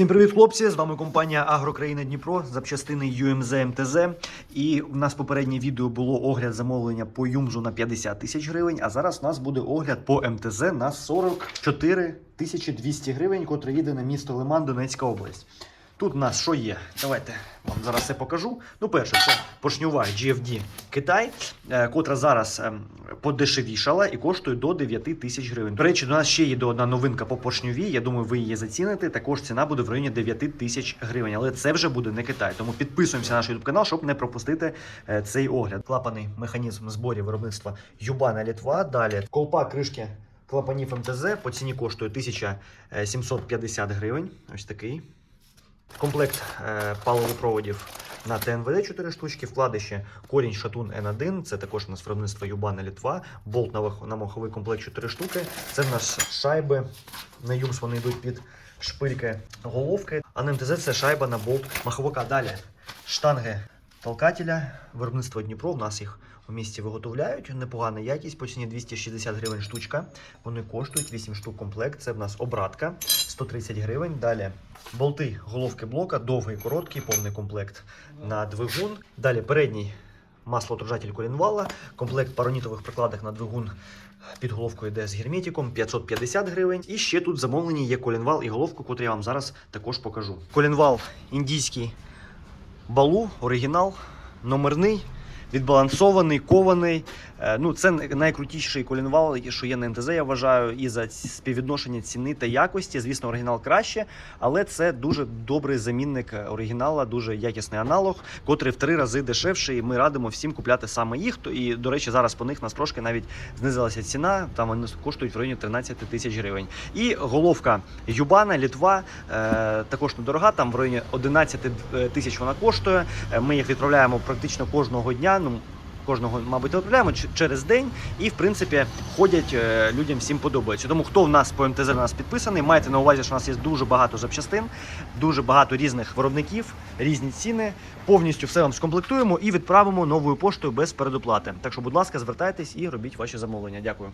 Всім привіт, хлопці! З вами компанія Агрокраїна Дніпро, запчастини ЮМЗ МТЗ. І в нас попереднє відео було огляд замовлення по Юмзу на 50 тисяч гривень. А зараз у нас буде огляд по МТЗ на 44 тисячі 200 гривень, котрий їде на місто Лиман, Донецька область. Тут у нас що є? Давайте вам зараз все покажу. Ну, перше, це поршньова GFD Китай, е, котра зараз ем, подешевішала і коштує до 9 тисяч гривень. До речі, до нас ще є одна новинка по поршньовій. Я думаю, ви її заціните. Також ціна буде в районі 9 тисяч гривень. Але це вже буде не Китай. Тому підписуємося на наш YouTube канал, щоб не пропустити е, цей огляд. Клапаний механізм зборів виробництва Юбана Літва. Далі колпа кришки клапанів МТЗ по ціні коштує 1750 гривень. Ось такий. Комплект е, паливопроводів на ТНВД 4 штучки, вкладище корінь шатун Н1, це також у нас виробництво Юбана Літва, болт на, маховий комплект 4 штуки. Це в нас шайби. На Юмс вони йдуть під шпильки головки. А на МТЗ це шайба на болт маховика. Далі штанги толкателя, виробництво Дніпро. В нас їх у місті виготовляють. Непогана якість, по ціні 260 гривень штучка. Вони коштують 8 штук комплект. Це в нас обратка 130 гривень. Далі болти головки блока, довгий, короткий, повний комплект на двигун. Далі передній маслоотражатель колінвала, комплект паронітових прикладок на двигун. Під головкою йде з герметиком 550 гривень. І ще тут замовлені є колінвал і головку, котру я вам зараз також покажу. Колінвал індійський балу, оригінал, номерний, відбалансований, кований. Е, Ну, це найкрутіший колінвал, що є на МТЗ, я вважаю, і за співвідношення ціни та якості. Звісно, оригінал краще, але це дуже добрий замінник оригінала, дуже якісний аналог, котрий в три рази дешевший. І ми радимо всім купляти саме їх. І, до речі, зараз по них нас трошки навіть знизилася ціна. Там вони коштують в районі 13 тисяч гривень. І головка Юбана, Літва е, також недорога, там в районі 11 тисяч вона коштує. Е, Ми їх відправляємо практично кожного дня. Ну, Кожного, мабуть, відправляємо через день, і в принципі ходять е, людям всім подобається. Тому хто в нас по МТЗ на нас підписаний, майте на увазі, що у нас є дуже багато запчастин, дуже багато різних виробників, різні ціни. Повністю все вам скомплектуємо і відправимо новою поштою без передоплати. Так що, будь ласка, звертайтесь і робіть ваші замовлення. Дякую.